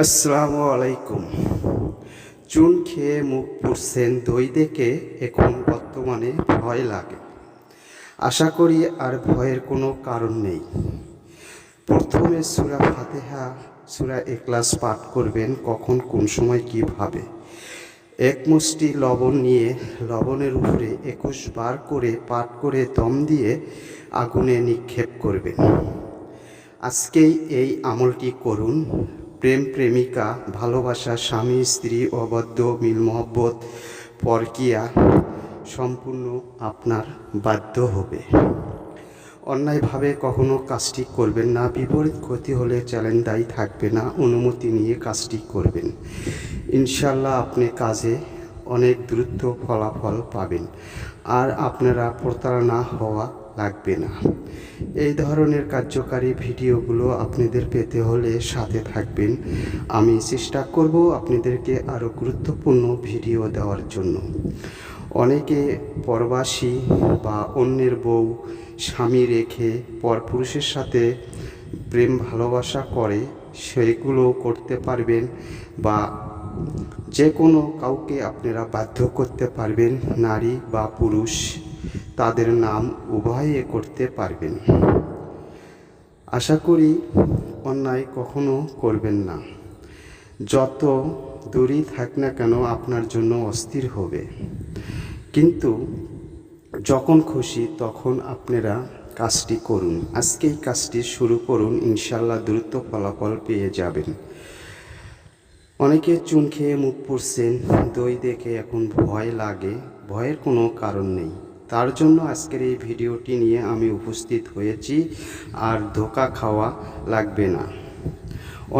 আসসালামু আলাইকুম। চুন খেয়ে মুখ পুড়ছেন দই দেখে এখন বর্তমানে ভয় লাগে। আশা করি আর ভয়ের কোনো কারণ নেই। প্রথমে সুরা ফাতেহা, সুরা এক্লাস পাঠ করবেন, কখন, কোন সময়, কীভাবে। এক মুষ্টি লবণ নিয়ে লবণের উপরে একুশ বার করে পাঠ করে দম দিয়ে আগুনে নিক্ষেপ করবেন। আজকেই এই আমলটি করুন। প্রেম প্রেমিকা, ভালোবাসা, স্বামী, স্ত্রী অবদ্ধ মিল মহব্বত, পরকিয়া সম্পূর্ণ আপনার বাধ্য হবে। অন্যায়ভাবে কখনো কাজটি করবেন না, বিপরীত ক্ষতি হলে চ্যালেঞ্জ দায়ী থাকবে না, অনুমতি নিয়ে কাজটি করবেন। ইনশাল্লাহ আপনি কাজে অনেক দ্রুত ফলাফল পাবেন। আর আপনারা প্রতারণা হওয়া লাগবে না। এই ধরনের কার্যকারী ভিডিওগুলো আপনাদের পেতে হলে সাথে থাকবেন। আমি চেষ্টা করব আপনাদেরকে আরও গুরুত্বপূর্ণ ভিডিও দেওয়ার জন্য। অনেকে পরবাসী বা অন্যের বউ, স্বামী রেখে পরপুরুষের সাথে প্রেম ভালোবাসা করে সেগুলো করতে পারবেন বা যে কোনো কাউকে আপনারা বাধ্য করতে পারবেন, নারী বা পুরুষ। তাদের নাম উভয়ে করতে পারবেন। আশা করি অন্যায় কখনো করবেন না। যত দূরই থাক না কেন আপনার জন্য অস্থির হবে। কিন্তু যখন খুশি তখন আপনারা কাজটি করুন। আজকেই কাজটি শুরু করুন ইনশাল্লাহ দ্রুত ফলাফল পেয়ে যাবেন। অনেকে চুন খেয়ে মুখ পড়ছেন, দই দেখে এখন ভয় লাগে। ভয়ের কোনো কারণ নেই। তার জন্য আজকের এই ভিডিওটি নিয়ে আমি উপস্থিত হয়েছি, আর ধোকা খাওয়া লাগবে না।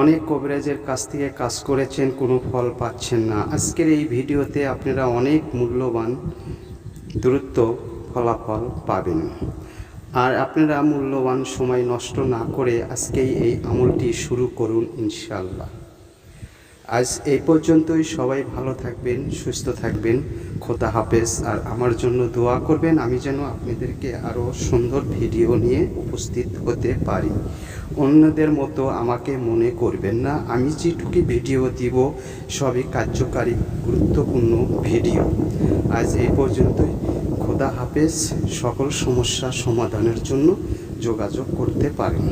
অনেক কবিরাজের কাছ থেকে কাজ করেছেন, কোনো ফল পাচ্ছেন না। আজকের এই ভিডিওতে আপনারা অনেক মূল্যবান দ্রুত ফলাফল পাবেন। আর আপনারা মূল্যবান সময় নষ্ট না করে আজকেই এই আমলটি শুরু করুন ইনশাল্লাহ আজ এই পর্যন্তই। সবাই ভালো থাকবেন, সুস্থ থাকবেন। খোদা হাফেজ। আর আমার জন্য দোয়া করবেন, আমি যেন আপনাদেরকে আরও সুন্দর ভিডিও নিয়ে উপস্থিত হতে পারি। অন্যদের মতো আমাকে মনে করবেন না। আমি যেটুকু ভিডিও দিব, সবই কার্যকারী, গুরুত্বপূর্ণ ভিডিও। আজ এই পর্যন্তই। খোদা হাফেজ। সকল সমস্যা সমাধানের জন্য যোগাযোগ করতে পারেন।